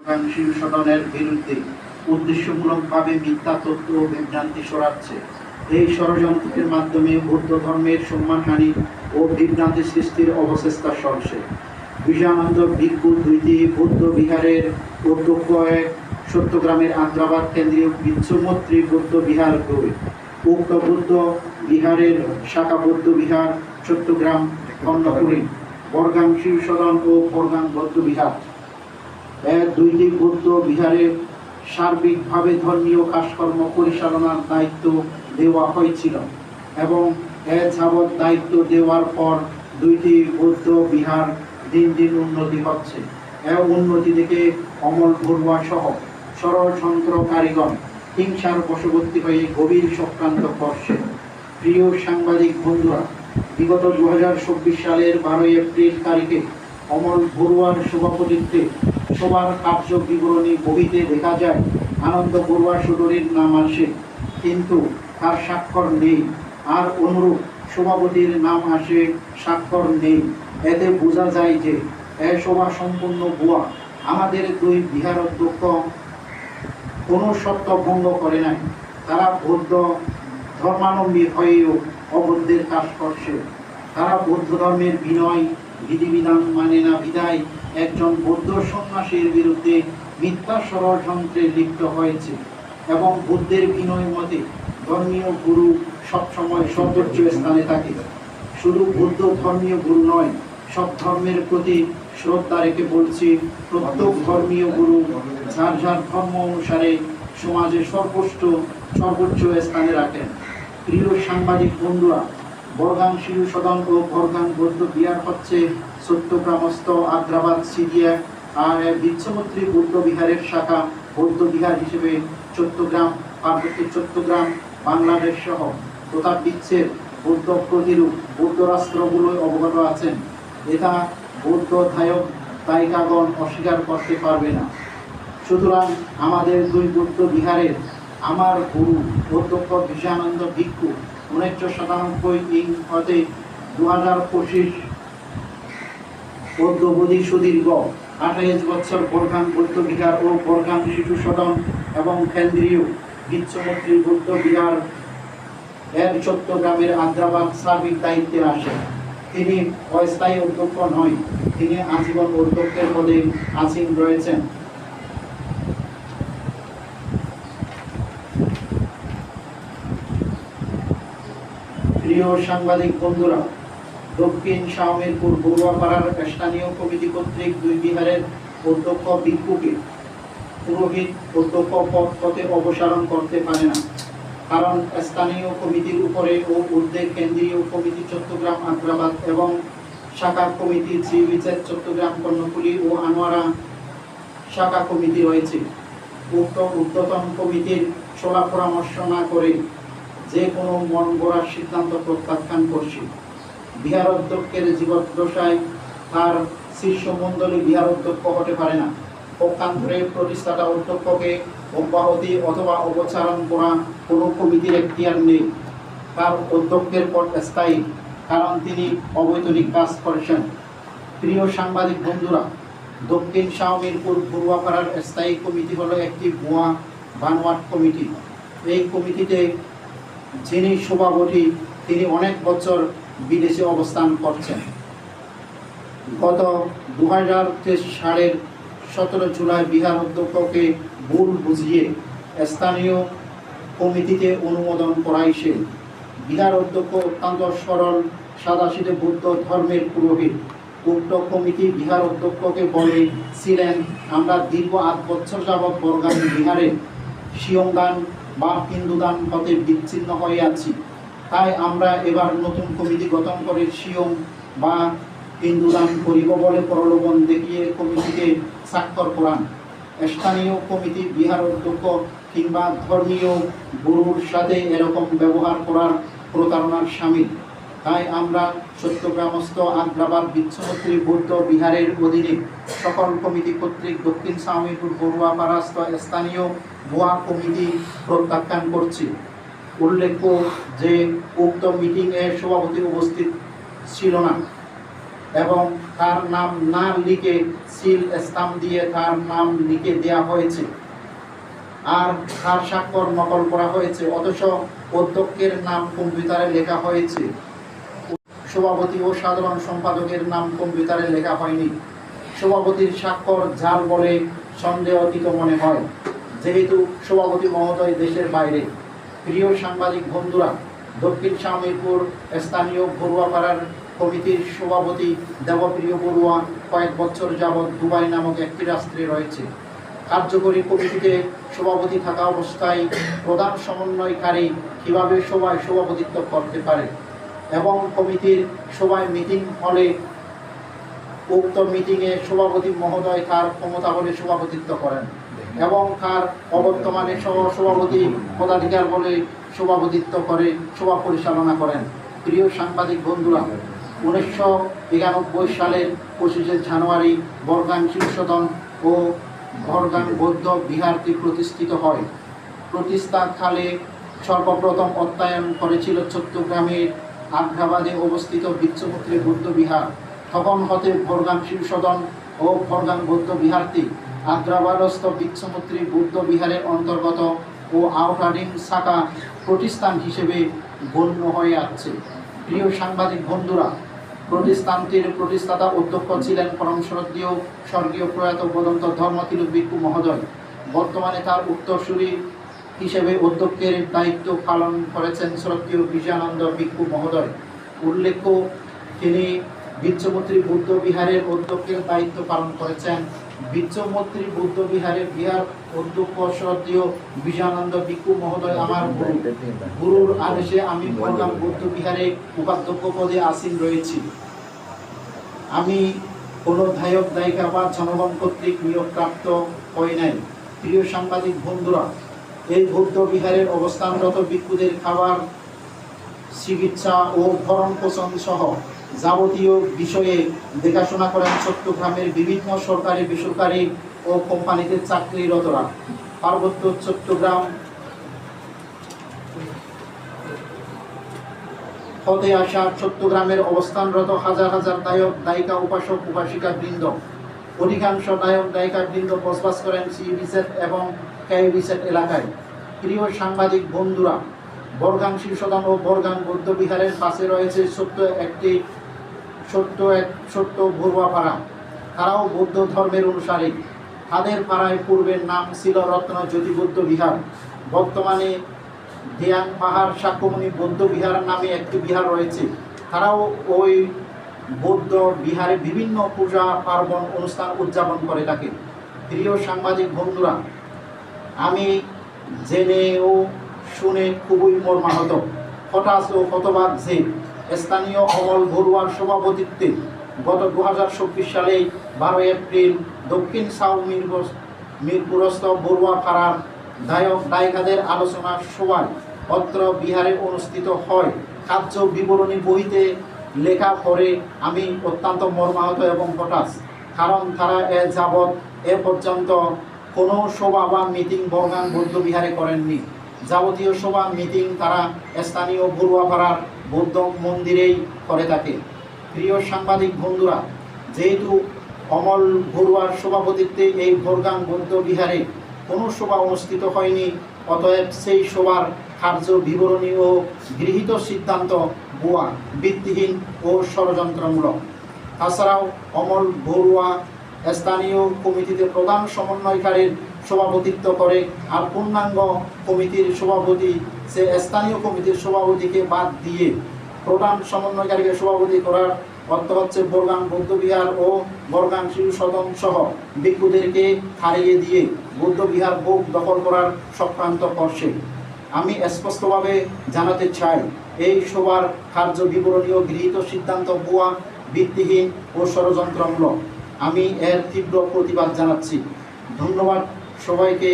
প্রধানশীল সদনের বিরুদ্ধে উদ্দেশ্যমূলকভাবে মিথ্যা তথ্য ও বিভ্রান্তি সরাচ্ছে। এই ষড়যন্ত্রের মাধ্যমে বৌদ্ধ ধর্মের সম্মানহানি ও বিভ্রান্তি সৃষ্টির অবচেষ্টা চলছে বিজয়ানন্দ ভিক্ষু দুইটি বৌদ্ধ বিহারের অধ্যক্ষ এক সত্যগ্রামের আদ্রাবাদ কেন্দ্রীয় বিশ্বমৈত্রী বৌদ্ধ বিহার দুই। উক্ত বৌদ্ধ বিহারের শাখা বৌদ্ধ বিহার চট্টগ্রাম কর্ণপুরী বরগাং শিবসদন ও বরগাং বৌদ্ধ বিহার। এর দুইটি বৌদ্ধ বিহারে সার্বিকভাবে ধর্মীয় কাজকর্ম পরিচালনার দায়িত্ব দেওয়া হয়েছিল এবং এ যাবৎ দায়িত্ব দেওয়ার পর দুইটি বৌদ্ধ বিহার দিন দিন উন্নতি হচ্ছে। উন্নতি থেকে অমল সহ ষড়যন্ত্র কারিগণ হিংসার বশবর্তী হয়ে গভীর চক্রান্ত করছে। প্রিয় সাংবাদিক বন্ধুরা, বিগত দু হাজার চব্বিশ সালের বারোই এপ্রিল তারিখে অমল বড়ুয়ার সভাপতিত্বে সবার কার্য বিবরণী বহিতে দেখা যায়, আনন্দ বড়ুয়া সুদরীর নাম আসে। কিন্তু তার স্বাক্ষর নেই। আর অনুরূপ সভাপতির নাম আসে, স্বাক্ষর নেই। এতে বোঝা যায় যে এ সভা সম্পূর্ণ ভুয়া। আমাদের দুই বিহার অধ্যক্ষ কোনো সত্য ভঙ্গ করে নাই। তারা বৌদ্ধ ধর্মাবলম্বী হয়েও অবদ্ধের কাজ করছে। তারা বৌদ্ধ ধর্মের বিনয়, বিধিবিধান মানে না বিদায় একজন বৌদ্ধ সন্ন্যাসীর বিরুদ্ধে মিথ্যা ষড়যন্ত্রে লিপ্ত হয়েছে এবং বুদ্ধের বিনয় মতে ধর্মীয় গুরু সবসময় সর্বোচ্চ স্থানে থাকে। শুধু বৌদ্ধ ধর্মীয় গুরু নয়, সব ধর্মের প্রতি শ্রদ্ধা রেখে বলছি, প্রত্যেক ধর্মীয় গুরু যার যার ধর্ম অনুসারে সমাজে সর্বোচ্চ সর্বোচ্চ স্থানে রাখেন। প্রিয় সাংবাদিক বন্ধুরা বরগাং শিশু সদন ও বরগাং বৌদ্ধ বিহার হচ্ছে সত্যগ্রামস্থ আদ্রাবাদ সিরিয়া আর বিচ্ছমন্ত্রী বৌদ্ধ বিহারের শাখা বৌদ্ধ বিহার হিসেবে চট্টগ্রাম পার্বত্য চট্টগ্রাম বাংলাদেশ সহ তথা বিশ্বের বৌদ্ধ প্রতিরূপ, বৌদ্ধ রাষ্ট্রগুলোয় অবগত আছেন। এটা বৌদ্ধ ধায়ক দায়িকাগণ অস্বীকার করতে পারবে না। সুতরাং আমাদের দুই বৌদ্ধ বিহারের আমার গুরু অধ্যক্ষ বিজয়ানন্দ ভিক্ষু উনিশশো সাতানব্বই ইং হতে দু হাজার পঁচিশ বৌদ্ধবোধি সুদীর্ঘ আঠাইশ বছর বরগান বৌদ্ধ বিহার ও বরগান শিশু সদন এবং কেন্দ্রীয় বিশ্বমন্ত্রী বৌদ্ধ বিহার এর চট্টগ্রামের আদ্রাবাদ সার্বিক দায়িত্বে আসেন। তিনি অস্থায়ী অধ্যক্ষ নয়, তিনি আজীবন অধ্যক্ষের পদে আসীন রয়েছেন। প্রিয় সাংবাদিক বন্ধুরা, দক্ষিণ শাহমেরপুর বড়ুয়াপাড়ার স্থানীয় কমিটি কর্তৃক দুই বিহারের অধ্যক্ষ ভিক্ষুকে পুরোহিত অধ্যক্ষ পদ পথে অপসারণ করতে পারে না। কারণ স্থানীয় কমিটির উপরে ও ঊর্ধ্বে কেন্দ্রীয় কমিটি চট্টগ্রাম, আগ্রাবাদ এবং শাখা কমিটি শ্রী বিচার চট্টগ্রাম, কর্ণফুলী ও আনোয়ারা শাখা কমিটি রয়েছে। উক্ত ঊর্ধ্বতন কমিটির সলা পরামর্শ না করে যে কোনো মন গড়ার সিদ্ধান্ত প্রত্যাখ্যান করছি। বিহার অধ্যক্ষের জীবদ্দশায় তার শীর্ষমণ্ডলী বিহার অধ্যক্ষ হতে পারে না। পক্ষান্তরে প্রতিষ্ঠাতা অধ্যক্ষকে অব্যাহতি অথবা অপসারণ করা কোনো কমিটির এখতিয়ার নেই। তার অধ্যক্ষের পদ স্থায়ী, কারণ তিনি অবৈতনিক কাজ করেছেন। প্রিয় সাংবাদিক বন্ধুরা, দক্ষিণ শাহমিরপুর পূর্বাপাড়ার স্থায়ী কমিটি হলো একটি ভুয়া বানোয়াট কমিটি। এই কমিটিতে যিনি সভাপতি, তিনি অনেক বছর বিদেশে অবস্থান করছেন। গত দু হাজার সালের সতেরো জুলাই বিহার অধ্যক্ষকে ভুল বুঝিয়ে স্থানীয় কমিটিতে অনুমোদন করাইছে বিহার অধ্যক্ষ অত্যন্ত সরল সাদাশীতে বৌদ্ধ ধর্মের পুরোহিত। উক্ত কমিটি বিহার অধ্যক্ষকে বলেছিলেন আমরা দীর্ঘ আট বছর যাবৎ বরগাম বিহারে শিয়ংদান বা হিন্দু দান পথে বিচ্ছিন্ন হয়ে আছি তাই আমরা এবার নতুন কমিটি গঠন করে শিয়ং বা হিন্দু দান করিব বলে প্রলোভন দেখিয়ে কমিটিকে স্বাক্ষর করান। স্থানীয় কমিটি বিহার অধ্যক্ষ কিংবা ধর্মীয় গুরুর সাথে এরকম ব্যবহার করার প্রতারণার সামিল। তাই আমরা সত্যগ্রামস্থ আগ্রাবাদ বিচ্ছমন্ত্রী বৌদ্ধ বিহারের অধীনে সকল কমিটি কর্তৃক দক্ষিণ স্বামীপুর বড়ুয়া পারাস্ত স্থানীয় ভুয়া কমিটি প্রত্যাখ্যান করছি। উল্লেখ্য যে উক্ত মিটিংয়ে সভাপতি উপস্থিত ছিল না এবং তার নাম না লিখে সিল স্টাম্প দিয়ে তার নাম লিখে দেওয়া হয়েছে আর তার স্বাক্ষর নকল করা হয়েছে, অথচ অধ্যক্ষের নাম কম্পিউটারে লেখা হয়েছে। সভাপতি ও সাধারণ সম্পাদকের নাম কম্পিউটারে লেখা হয়নি। সভাপতির স্বাক্ষর জাল বলে সন্দেহতীত মনে হয়, যেহেতু সভাপতি মহোদয় দেশের বাইরে। প্রিয় সাংবাদিক বন্ধুরা, দক্ষিণ শাহমিরপুর স্থানীয় ঘরুয়াপাড়ার কমিটির সভাপতি দেবপ্রিয় বড়ুয়া কয়েক বছর যাবৎ দুবাই নামক একটি রাষ্ট্রে রয়েছে। কার্যকরী কমিটিতে সভাপতি থাকা অবস্থায় প্রধান সমন্বয়কারী কীভাবে সভায় সভাপতিত্ব করতে পারে? এবং কমিটির সভায় মিটিং হলে উক্ত মিটিংয়ে সভাপতি মহোদয় তার ক্ষমতা বলে সভাপতিত্ব করেন এবং তার অবর্তমানে সহ সভাপতি পদাধিকার বলে সভাপতিত্ব করে সভা পরিচালনা করেন। প্রিয় সাংবাদিক বন্ধুরা, উনিশশো একানব্বই সালের পঁচিশে জানুয়ারি বর্গান শীর্ষদন ও বর্গান বৌদ্ধ বিহারটি প্রতিষ্ঠিত হয়। প্রতিষ্ঠাকালে সর্বপ্রথম অধ্যায়ন করেছিল চট্টগ্রামের আগ্রাবাদে অবস্থিত বিচ্ছপুত্রী বৌদ্ধ বিহার তখন হতে ভরগান শীর্ষদন ও ভরগান বৌদ্ধ বিহারটি আগ্রাবাদস্থ বিচ্ছমুত্রী বৌদ্ধ বিহারের অন্তর্গত ও আউটারিং শাখা প্রতিষ্ঠান হিসেবে গণ্য হয়ে আছে। প্রিয় সাংবাদিক বন্ধুরা, প্রতিষ্ঠানটির প্রতিষ্ঠাতা অধ্যক্ষ ছিলেন পরম শ্রদ্ধেয় স্বর্গীয় প্রয়াত বদন্ত ধর্মতিলক ভিক্ষু মহোদয়। বর্তমানে তার উত্তরসূরি হিসেবে অধ্যক্ষের দায়িত্ব পালন করেছেন শ্রদ্ধেয় বিজয়ানন্দ ভিক্ষু মহোদয়। উল্লেখ্য, তিনি বিচ্ছমন্ত্রী বুদ্ধ বিহারের অধ্যক্ষের দায়িত্ব পালন করেছেন। বিচ্ছমন্ত্রী বুদ্ধ বিহারের বিহার অধ্যক্ষ শ্রদ্ধেয় বিজয়ানন্দ ভিক্ষু মহোদয় আমার গুরু গুরুর আদেশে আমি বললাম, বৌদ্ধ বিহারে উপাধ্যক্ষ পদে আসীন রয়েছি। আমি কোনো ধায়ক, দায়িকা বা জনগণ কর্তৃক নিয়োগপ্রাপ্ত হই নাই। প্রিয় সাংবাদিক বন্ধুরা এই বৌদ্ধ বিহারের অবস্থানরত ভিক্ষুদের খাবার, চিকিৎসা ও ভরণ পোষণ সহ যাবতীয় বিষয়ে দেখাশোনা করেন চট্টগ্রামের বিভিন্ন সরকারি, বেসরকারি ও কোম্পানিতে চাকরিরতরা। পার্বত্য চট্টগ্রাম হতে আসা চট্টগ্রামের অবস্থানরত হাজার হাজার দায়ক দায়িকা উপাসক উপাসিকা বৃন্দ অধিকাংশ নায়ক নায়িকা বৃন্দ বসবাস করেন সি রিসেট এবং কে এলাকায় প্রিয় সাংবাদিক বন্ধুরা বরগাং শীর্ষদান ও বর্গাং বৌদ্ধ বিহারের পাশে রয়েছে ছোট্ট একটি, ছোট্ট এক, ছোট্ট ভুরবা পাড়া তারাও বৌদ্ধ ধর্মের অনুসারী। তাদের পাড়ায় পূর্বের নাম ছিল রত্ন জ্যোতি বৌদ্ধ বিহার। বর্তমানে দিয়াং পাহাড় সাক্ষ্যমণি বৌদ্ধ বিহার নামে একটি বিহার রয়েছে। তারাও ওই বৌদ্ধ বিহারে বিভিন্ন পূজা পার্বণ অনুষ্ঠান উদযাপন করে থাকে। প্রিয় সাংবাদিক বন্ধুরা আমি জেনে ও শুনে খুবই মর্মাহত। হঠাৎ ও হতবাক যে স্থানীয় অমল বড়ুয়ার সভাপতিত্বে গত দু হাজার চব্বিশ সালে বারোই এপ্রিল দক্ষিণ সাউ মিরপুর মিরপুরস্থ বড়ুয়া পাড়ার দায়ক দায়িকাদের আলোচনা সভায় অত্র বিহারে অনুষ্ঠিত হয়। কার্য বিবরণী বইতে লেখা পরে আমি অত্যন্ত মর্মাহত এবং হতাশ। কারণ তারা এ যাবৎ এ পর্যন্ত কোনো সভা বা মিটিং বর্গান বৌদ্ধ বিহারে করেননি। যাবতীয় সভা, মিটিং তারা স্থানীয় বড়ুয়াপাড়ার বৌদ্ধ মন্দিরেই করে থাকে। প্রিয় সাংবাদিক বন্ধুরা, যেহেতু অমল বড়ুয়ার সভাপতিত্বে এই ভোরগাং বৌদ্ধ বিহারে কোনো সভা অনুষ্ঠিত হয়নি, অতএব সেই সভার কার্য বিবরণী ও গৃহীত সিদ্ধান্ত ভুয়া, ভিত্তিহীন ও ষড়যন্ত্রমূলক। তাছাড়াও অমল বড়ুয়া স্থানীয় কমিটিতে প্রধান সমন্বয়কারীর সভাপতিত্ব করে আর পূর্ণাঙ্গ কমিটির সভাপতি, সে স্থানীয় কমিটির সভাপতিকে বাদ দিয়ে প্রধান সমন্বয়কারীকে সভাপতি করার অর্থ হচ্ছে বরগান বৌদ্ধবিহার ও বরগান শিশু সদন সহ ভিক্ষুদেরকে হারিয়ে দিয়ে বৌদ্ধবিহার ভোগ দখল করার চক্রান্ত করছে। আমি স্পষ্টভাবে জানাতে চাই, এই সভার কার্য বিবরণীয় গৃহীত সিদ্ধান্ত ভুয়া, ভিত্তিহীন ও ষড়যন্ত্রমূলক। আমি এর তীব্র প্রতিবাদ জানাচ্ছি। ধন্যবাদ সবাইকে।